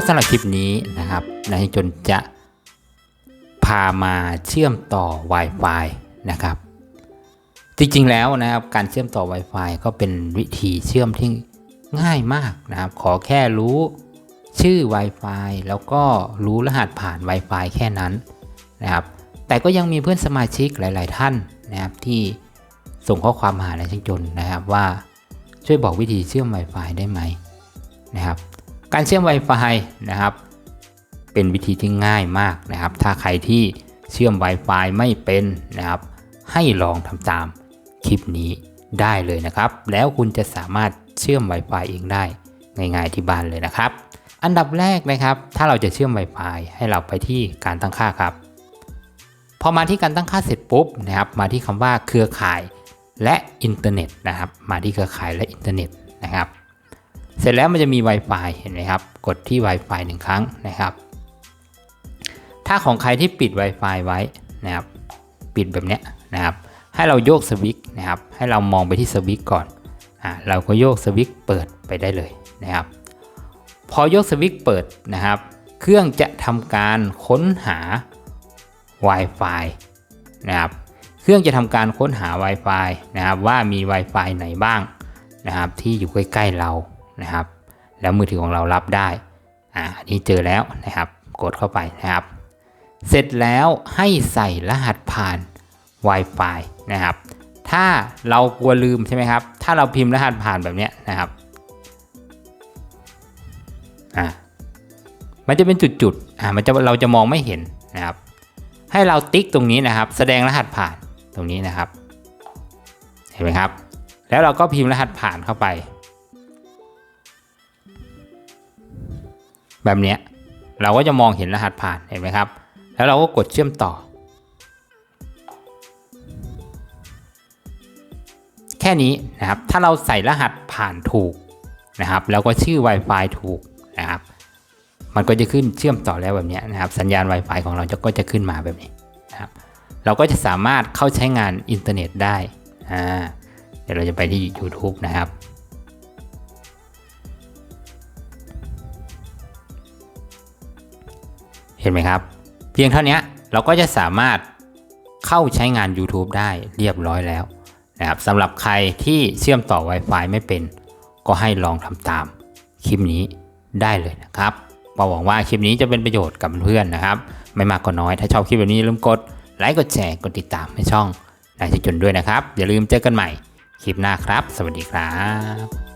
ก็สำหรับคลิปนี้นะครับนายจนจะพามาเชื่อมต่อ Wi-Fi นะครับ จริงๆแล้วนะครับการเชื่อมต่อ Wi-Fi ก็เป็นวิธีเชื่อมที่ง่ายมากนะครับ ขอแค่รู้ชื่อ Wi-Fi แล้วก็รู้รหัสผ่าน Wi-Fi แค่นั้นนะครับ แต่ก็ยังมีเพื่อนสมาชิกหลาย ๆ ท่านนะครับที่ส่งข้อความมาหานายช่างจนนะครับว่าช่วยบอกวิธีเชื่อม Wi-Fi ได้ไหมนะครับ การเชื่อม Wi-Fi นะครับ เป็นวิธีที่ง่ายมากนะครับ ถ้าใครที่เชื่อม Wi-Fi ไม่เป็นนะครับ ให้ลองทำตามคลิปนี้ได้เลยนะครับ แล้วคุณจะสามารถเชื่อม Wi-Fi เองได้ง่ายๆที่บ้านเลยนะครับ อันดับแรกนะครับ ถ้าเราจะเชื่อม Wi-Fi ให้เราไปที่การตั้งค่าครับ พอมาที่การตั้งค่าเสร็จปุ๊บนะครับ มาที่คำว่าเครือข่ายและอินเทอร์เน็ตนะครับ มาที่เครือข่ายและอินเทอร์เน็ตนะครับ เสร็จแล้วมันจะมี Wi-Fi เห็นไหมครับ กดที่ Wi-Fi หนึ่งครั้งนะครับ ถ้าของใครที่ปิด Wi-Fi ไว้นะครับ ปิดแบบเนี้ยนะครับ ให้เราโยกสวิตช์นะครับ ให้เรามองไปที่สวิตช์ก่อนอ่าเราก็โยกสวิตช์เปิดไปได้เลยนะครับ พอโยกสวิตช์เปิดนะครับ เครื่องจะทำการค้นหา Wi-Fi นะครับ เครื่องจะทำการค้นหา Wi-Fi นะครับว่ามี Wi-Fi ไหนบ้างนะครับที่อยู่ใกล้ๆเรา นะครับ แล้วมือถือของเรารับได้อ่าอันนี้เจอแล้วนะครับ กดเข้าไปนะครับ เสร็จแล้วให้ใส่รหัสผ่าน Wi-Fi นะครับ ถ้าเรากลัวลืมใช่ไหมครับ ถ้าเราพิมพ์รหัสผ่านแบบนี้นะครับอ่ามันจะเป็นจุดๆอ่ามันจะเราจะมองไม่เห็นนะครับ ให้เราติ๊กตรงนี้นะครับ แสดงรหัสผ่านตรงนี้นะครับ เห็นไหมครับ แล้วเราก็พิมพ์รหัสผ่านเข้าไป แบบเนี้ยเราก็จะมองเห็นรหัสผ่านเห็นไหมครับ แล้วเราก็กดเชื่อมต่อ แค่นี้นะครับ ถ้าเราใส่รหัสผ่านถูกนะครับ แล้วก็ชื่อ Wi-Fi ถูกนะครับ มันก็จะขึ้นเชื่อมต่อแล้วแบบนี้นะครับ สัญญาณ Wi-Fi ของเราจะก็จะขึ้นมาแบบนี้นะครับ เราก็จะสามารถเข้าใช้งานอินเทอร์เน็ตได้อ่าเดี๋ยวเราจะไปที่ YouTube นะครับ เห็นไหมครับ เพียงเท่านี้เราก็จะสามารถเข้าใช้งาน YouTube ได้เรียบร้อยแล้วนะครับสำหรับใครที่เชื่อมต่อ Wi-Fi ไม่เป็น ก็ให้ลองทำตามคลิปนี้ได้เลยนะครับหวังว่าคลิปนี้จะเป็นประโยชน์กับเพื่อนนะครับ ไม่มากก็น้อยถ้าชอบคลิปแบบนี้อย่าลืมกดไลค์กดแชร์กดติดตามให้ช่องนายจนด้วยนะครับ อย่าลืมเจอกันใหม่คลิปหน้าครับ สวัสดีครับ